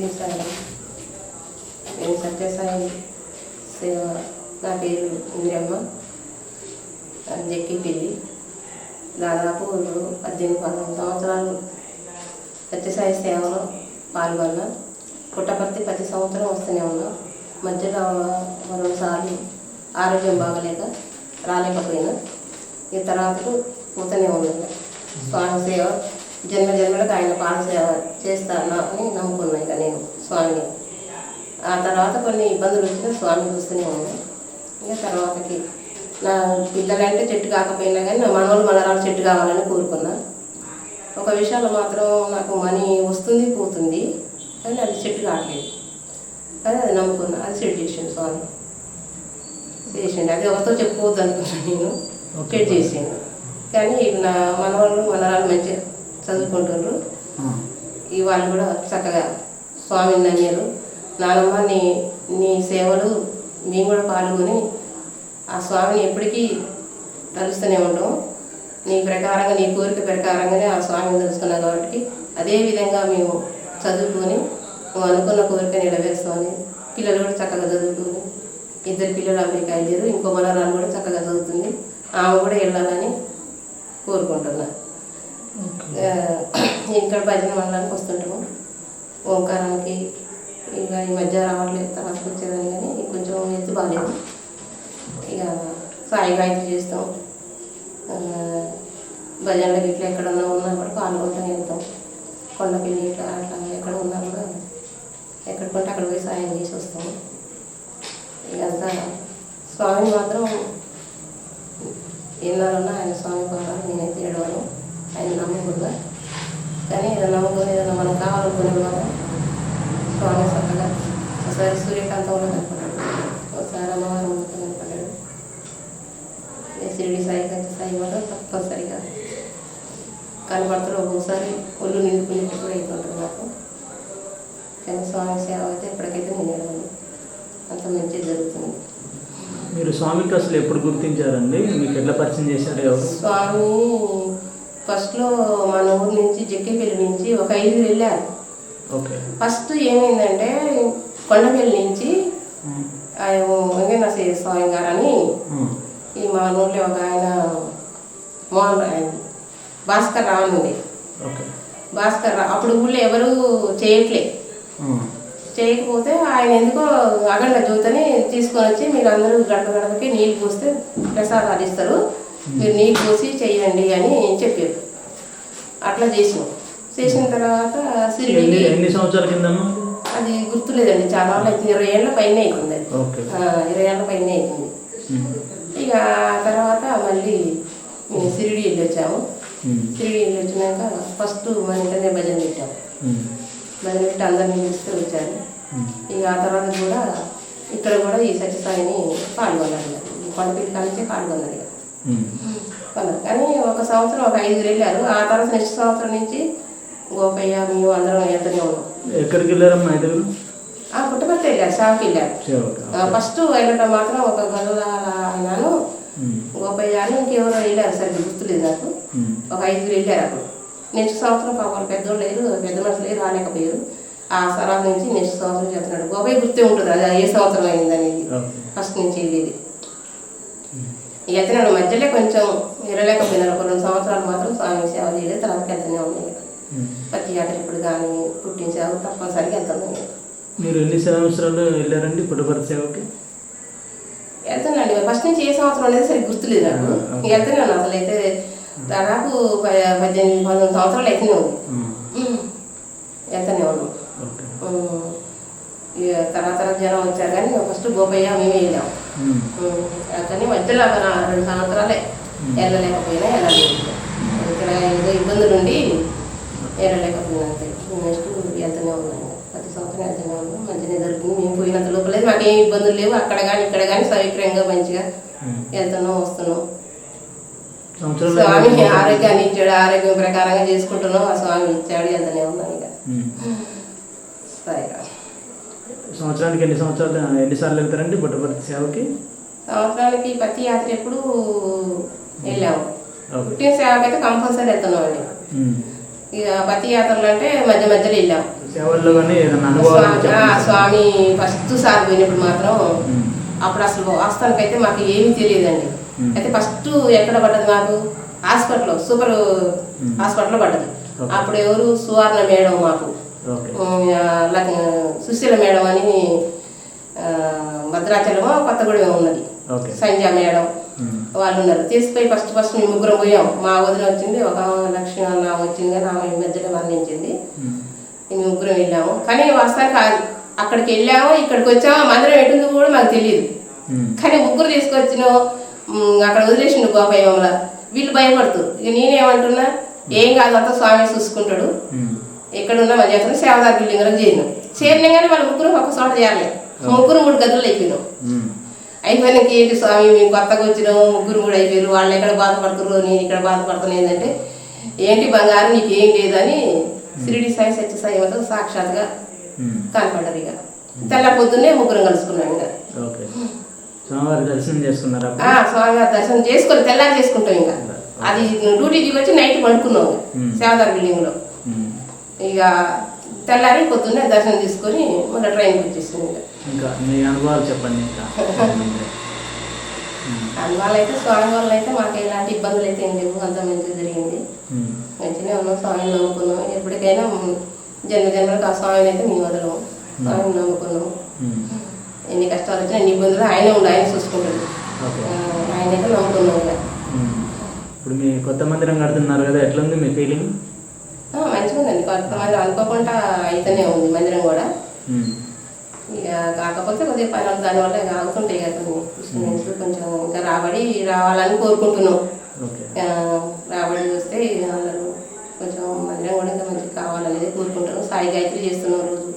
ముస్లిం నేను సత్యసాయి సేవ నా పేరు ఇందిరమ్మ. అది పెళ్ళి. దాదాపు పద్దెనిమిది పంతొమ్మిది సంవత్సరాలు సత్యసాయి సేవలో పాల్గొన్నా పుట్టపర్తి ప్రతి సంవత్సరం వస్తూనే ఉన్నా. మధ్యలో మరోసారి ఆరోగ్యం బాగలేక రాలేకపోయినా. ఈ తర్వాత పోతూనే ఉన్నాను. స్వామి సేవ జన్మ జన్మలకు ఆయన పాద సేవ చేస్తాను అని నమ్ముకున్నాను ఇక నేను స్వామిని. ఆ తర్వాత కొన్ని ఇబ్బందులు వచ్చినా స్వామి చూస్తూనే ఉన్నాను. ఇక తర్వాతకి నా పిల్లలంటే చెట్టు కాకపోయినా కానీ నా మనవలు మనరాలు చెట్టు కావాలని కోరుకున్నా. ఒక విషయంలో మాత్రం నాకు మనీ వస్తుంది పోతుంది కానీ అది సెట్ కావట్లేదు కానీ అది నమ్ముకున్నా. అది సెట్ చేసిండు స్వామి. చేసిండు. అది ఎవరితో చెప్పుకోవద్దు అనుకున్నాను నేను. సెట్ చేసిండు. కానీ నా మనవాళ్ళు మనరాలు మంచిగా చదువుకుంటున్నారు ఈ వాళ్ళు కూడా చక్కగా స్వామిని నమ్మారు. నానమ్మ నీ నీ సేవలు మేము కూడా పాల్గొని ఆ స్వామిని ఎప్పటికీ తలుస్తూనే ఉంటాం. నీ ప్రకారంగా నీ కోరిక ప్రకారంగానే ఆ స్వామిని తెలుసుకున్నాం కాబట్టి అదే విధంగా మేము చదువుకొని నువ్వు అనుకున్న కోరిక నెరవేరుస్తామని పిల్లలు కూడా చక్కగా చదువుకొని ఇద్దరు పిల్లలు అమెరికా వెళ్ళారు ఇంకో మనరాలు కూడా చక్కగా చదువుతుంది. ఆమె కూడా వెళ్ళాలని కోరుకుంటున్నా ఆ, ఇక్కడ భజన మండలానికి వస్తుంటాము. ఓంకారానికి ఇక ఈ మధ్య రావట్లేదు తర్వాత వచ్చేదాన్ని కానీ కొంచెం ఎత్తు బాగాలేదు ఇక సాయి గాయత్రి చేస్తాం. భజనలకు ఇట్లా ఎక్కడన్నా ఉన్నా కూడా పాల్గొంటాం వెళ్తాం. కొండపిల్లి ఇట్లా అట్లా ఎక్కడ ఉన్నా కూడా ఎక్కడికంటే అక్కడ పోయి సాయం చేసి వస్తాము. ఇదంతా స్వామి మాత్రం ఎన్నారన్నా ఆయన స్వామి పదాలు నేనైతే ఏడవను. ఆయన నమ్మకుండా కానీ ఏదైనా నమ్ముకొని ఏదైనా మనం కావాలనుకునే మాత్రం స్వామి చక్కగా ఒకసారి సూర్యకాంతంలో కనపడ్డాడు ఒకసారి అమ్మవారి ముందుకు కనపడ్డాడు ఈ షిరిడి సాయి కంచి సాయి మాత్రం తప్పనిసరిగా కనపడతారు ఒక్కొక్కసారి ఒళ్ళు నిండుకునేట్టు కూడా అవుతుంటుంది నాకు కానీ స్వామి సేవ అయితే ఎప్పటికైతే నేను ఏడవను అంత మంచిగా జరుగుతుంది. మీరు స్వామికి అసలు ఎప్పుడు గుర్తించారండి? మీకు ఎట్లా పరిచయం చేశారు స్వామి ఫస్ట్లో మన ఊరు నుంచి జక్కిపల్లి నుంచి ఒక ఐదు వెళ్ళారు. ఫస్ట్ ఏమైందంటే కొండపల్లి నుంచి ఆయన స్వామి గారు అని ఈ మా ఊళ్ళో ఒక ఆయన మోహన్ ఆయన భాస్కర్ రావు ఉంది భాస్కర్ రావు అప్పుడు ఊళ్ళో ఎవరు చేయట్లే. చేయకపోతే ఆయన ఎందుకో అగండ జ్యోతిని తీసుకొని వచ్చి మీరు అందరూ గడప గడపకి నీళ్ళు పోస్తే ప్రసాదాలు ఇస్తారు. మీరు నీళ్ళు పోసి చెయ్యండి అని చెప్పారు. అట్లా చేసినాం చేసిన తర్వాత ఎన్ని సంవత్సరాల కిందమ్మా? అది గుర్తులేదండి చాలా అవుతుంది ఇరవై ఏళ్ళ పైన అవుతుంది అది. ఇరవై ఏళ్ళ పైన అవుతుంది. ఇక ఆ తర్వాత మళ్ళీ మేము సిరిడి వెళ్ళి వచ్చాము. సిరిడి వెళ్ళి వచ్చినాక ఫస్ట్ మన ఇంటనే భజన పెట్టాము. భజన పెట్టి అందరినీ పిలిస్తే వచ్చారు. ఇక ఆ తర్వాత కూడా ఇక్కడ కూడా ఈ సత్యసాయిని పాల్గొన్నారు. కొండపల్లి కానించే పాల్గొన్నారు. కానీ ఒక సంవత్సరం ఒక ఐదుగురు వెళ్ళారు. ఆ తర్వాత నెక్స్ట్ సంవత్సరం నుంచి గోపయ్య మేము అందరం వెళ్తూనే ఉన్నాం. ఎక్కడికి వెళ్ళారమ్మా ఐదుగురు ఆ పుట్టపర్తి వెళ్ళారు షాప్కి వెళ్ళారు. ఫస్ట్ వెళ్ళటం మాత్రం ఒక ఆయనను ఉమ్. గోపయ్య అని ఇంకెవరో వెళ్ళారు సరిగ్గా గుర్తులేదు నాకు. ఒక ఐదుగురు వెళ్ళారు అప్పుడు. నెక్స్ట్ సంవత్సరం పాపం పెద్దోళ్ళు లేరు పెద్ద మనుషులు లేరు రాలేకపోయారు. ఆ తర్వాత నుంచి నెక్స్ట్ సంవత్సరం చెప్తున్నాడు గోపయ్య గుర్తే ఉంటుంది అది ఏ సంవత్సరం అయింది అనేది. ఫస్ట్ నుంచి వెళ్ళేది. ఇక వెళ్తున్నాడు మధ్యలో కొంచెం విరలేకపోయినారు ఒక రెండు సంవత్సరాలు మాత్రం స్వామి సేవ చేయలేదు. తర్వాత వెళ్తూనే ఉన్నాయి. ప్రతి యాత్ర ఇప్పుడు కానీ పుట్టిన సేవ తప్పనిసరిగా వెళ్తున్నాయి మీరు ఎన్ని సంవత్సరాలు వెళ్ళారండి పుట్టపర్తి సేవకి? వెళ్తున్నాండి ఫస్ట్ నుంచి ఏ సంవత్సరం అనేది సరిగ్గా గుర్తులేదు నాకు. వెళ్తున్నాను అసలు అయితే దాదాపు పద్దెనిమిది పంతొమ్మిది సంవత్సరాలు అయితేనే ఉంది. వెళ్తూనే ఉన్నాం. తర్వాత తర్వాత జనం వచ్చారు కానీ ఫస్ట్ గోపయ్య మేమే వెళ్ళాం. ఉమ్. ఉమ్. కానీ మధ్యలో రెండు సంవత్సరాలే వెళ్ళలేకపోయినా వెళ్ళలేదు ఇక్కడ ఏదో ఇబ్బందులు ఉండి వెళ్ళలేకపోయినా అంతే. నెక్స్ట్ వెళ్తూనే ఉన్నాను. ప్రతి సంవత్సరం వెళ్తూనే ఉన్నాం మంచిగా దొరికింది మేము పోయినంత లోపలేదు మాకేం ఇబ్బందులు లేవు. అక్కడ కానీ ఇక్కడ కానీ సౌకర్యంగా మంచిగా. వెళ్తున్నాం వస్తున్నాం. స్వామి ఆరోగ్యాన్ని ఇచ్చాడు. ఆరోగ్యం ప్రకారంగా చేసుకుంటున్నాం. ఆ స్వామి ఇచ్చాడు. వెళ్తూనే ఉన్నాను ఇక. సరే. సంవత్సరానికి ఎన్ని సంవత్సరాలు ఎన్నిసార్లు వెళ్తారండి పుట్టపర్తి సేవకి సంవత్సరానికి ప్రతి యాత్ర ఎప్పుడు వెళ్ళాము పుట్టిన సేవకి అయితే కంపల్సరీ వెళ్తున్నాం అండి. ఇక ప్రతి యాత్రలు అంటే మధ్య మధ్యలో వెళ్ళాం స్వామి ఫస్ట్ సార్ పోయినప్పుడు మాత్రం. అప్పుడు అసలు వాస్తవానికైతే మాకు ఏమీ తెలియదండి. అయితే ఫస్ట్ ఎక్కడ పడ్డది మాకు హాస్పిటల్లో సూపర్. హాస్పిటల్లో పడ్డది. అప్పుడు ఎవరు సువర్ణ మేడం మాకు సుశీల మేడం అని ఆ, భద్రాచలమో కొత్తగూడెం ఉన్నది. సంజయ మేడం. వాళ్ళు ఉన్నారు తీసుకుపోయి ఫస్ట్ ఫస్ట్ మేము ముగ్గురం పోయాం. మా వదిన వచ్చింది ఒక లక్ష్మి అన్న వచ్చింది కానీ ఆమె ఈ మధ్యలో మరణించింది. మేము. ముగ్గురం వెళ్ళాము. కానీ వాస్తవానికి అక్కడికి వెళ్ళాము ఇక్కడికి వచ్చాము మందిరం ఎటుందో కూడా మాకు తెలియదు. కానీ ముగ్గురు తీసుకొచ్చిన. అక్కడ వదిలేసిండు గోపాయ మమ్మల్ని. వీళ్ళు భయపడుతూ ఇక నేనేమంటున్నా ఏం కాదు అంతా స్వామి చూసుకుంటాడు. ఉమ్. ఎక్కడ ఉన్నా మన చేస్తాను సేవదార్ బిల్డింగ్లో చేరినాం చేరినా కానీ వాళ్ళ ముగ్గురు ఒక చోట చేరలే ముగ్గురు మూడు గదులు అయిపోయినాం. అయిపోయినాక ఏంటి స్వామి మేము కొత్తగా వచ్చినాం ముగ్గురు కూడా అయిపోయారు. వాళ్ళు ఎక్కడ బాధపడుతున్నారు నేను ఇక్కడ బాధపడుతున్నా ఏంటంటే ఏంటి బంగారం నీకు ఏం లేదని సిరిడి సాయి సత్య సాయితో సాక్షాత్గా ఉమ్. కనపడ్డారు ఇక. తెల్ల పొద్దున్నే ముగ్గురం కలుసుకున్నాం ఇంకా. స్వామివారి దర్శనం చేసుకున్నారా స్వామివారి దర్శనం చేసుకొని తెల్లారి చేసుకుంటాం ఇంకా. అది డ్యూటీకి వచ్చి నైట్ పండుకున్నాం. సేవదార్ బిల్డింగ్లో. ఇక తెల్లారి పొద్దున్నే దర్శనం తీసుకొని మళ్ళీ ట్రైన్కి వచ్చేసింది ఇంకా. ఇంకా మీ అనుభవాలు చెప్పండి ఇంకా. అయితే స్వామి వల్ల అయితే మాకు ఎలాంటి ఇబ్బందులు అయితే ఏం లేవు అంత మంచిగా జరిగింది. ఉమ్. మంచిగానే ఉన్నాం స్వామిని నమ్ముకున్నాం. ఎప్పటికైనా జన్మ జన్మలకు ఆ స్వామిని అయితే మేము వదలము. స్వామిని నమ్ముకున్నాం. ఎన్ని కష్టాలు వచ్చినా ఎన్ని ఇబ్బందులు ఆయన ఉండి ఆయన చూసుకుంటాడు. ఆయన అయితే నమ్ముకున్నాం. ఇప్పుడు మీ కొత్త మందిరం కడుతున్నారు కదా ఎట్లుంది మీ ఫీలింగ్ కొంతమంది అనుకోకుండా అయితేనే ఉంది మందిరం కూడా. ఇక కాకపోతే కొద్దిగా పనులు దానివల్ల ఇక ఆగుతుంటాయి కదా కొంచెం ఇంకా రాబడి రావాలని కోరుకుంటున్నాం. రాబడి చూస్తే అందరూ కొంచెం మందిరం కూడా ఇంకా మంచిగా కావాలనేది కోరుకుంటున్నాం. సాయి గాయత్రి చేస్తున్నాం రోజు.